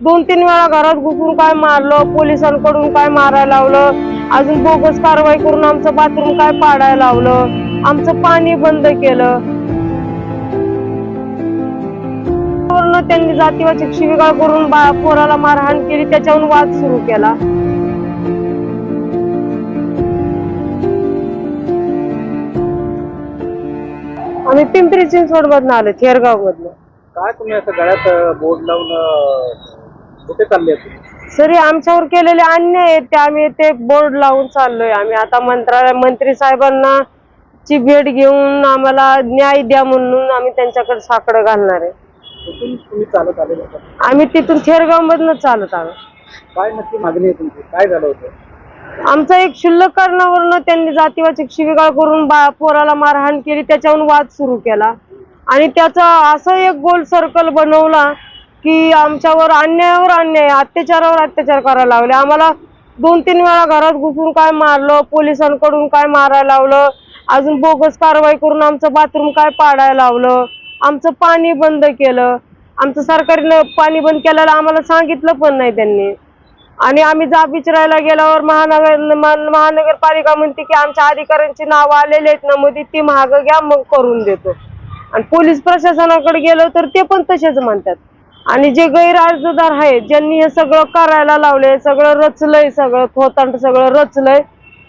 दोन तीन वेळा घरात घुसून काय मारलं पोलिसांकडून काय मारायला लावलं अजून बोगस कारवाई करून आमचं बाथरूम काय पाडायला लावलं आमचं पाणी बंद केलं. त्यांनी जातीवाची शिविगाळ करून पोराला मारहाण केली त्याच्यावरून वाद सुरू केला. आम्ही पिंपरी चिंचवड मधनं आलो थेरगाव मधनं काय तुम्ही असं गळ्यात बोर्ड लावून कुठे चालले? सरी आमच्यावर केलेले अन्याय आहेत ते. आम्ही ते बोर्ड लावून चाललोय आम्ही. आता मंत्रालय मंत्री साहेबांना ची भेट घेऊन आम्हाला न्याय द्या म्हणून आम्ही त्यांच्याकडे साकडं घालणार आहे. कुठून तुम्ही चालत आले होता. आम्ही तिथून थेरगाव मधनं चालत आलो. काय नक्की मागणी आहे तुमची? काय झालं होतं? आमचा एक क्षुल्लक कारणावरनं त्यांनी जातीवाचक शिवीगाळ करून बा पोराला मारहाण केली. त्याच्यावरून वाद सुरू केला. आणि त्याचा असं एक गोल सर्कल बनवला की आमच्यावर अन्यायावर अन्याय अत्याचारावर अत्याचार करायला लावले. आम्हाला दोन तीन वेळा घरात घुसून काय मारलं पोलिसांकडून काय मारायला लावलं अजून बोगस कारवाई करून आमचं बाथरूम काय पाडायला लावलं आमचं पाणी बंद केलं. आमचं सरकारनं पाणी बंद केल्याला आम्हाला सांगितलं पण नाही त्यांनी. आणि आम्ही जाब विचारायला गेल्यावर महानगर महानगरपालिका म्हणते की आमच्या अधिकाऱ्यांची नावं आलेली आहेत ना मध्ये ती महाग घ्या मग करून देतो. आणि पोलीस प्रशासनाकडे गेलो तर ते पण तसेच म्हणतात. आणि जे गैर अर्जदार आहेत ज्यांनी हे सगळं करायला लावले सगळं रचलंय सगळं थोतांड सगळं रचलंय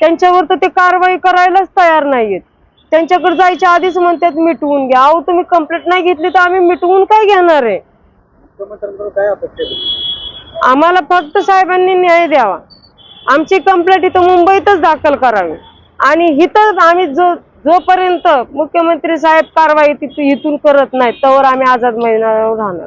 त्यांच्यावर तर ते कारवाई करायलाच तयार नाहीयेत. त्यांच्याकडे जायच्या आधीच म्हणतात मिटवून घ्या. अहो तुम्ही कंप्लेंट नाही घेतली तर आम्ही मिटवून काय घेणार आहे? आम्हाला फक्त साहेबांनी न्याय द्यावा. आमची कंप्लेंट इथं मुंबईतच दाखल करावी. आणि इथं आम्ही जो जोपर्यंत मुख्यमंत्री साहेब कारवाई तिथून इथून करत नाहीत तोवर आम्ही आझाद मैदानावर राहणार.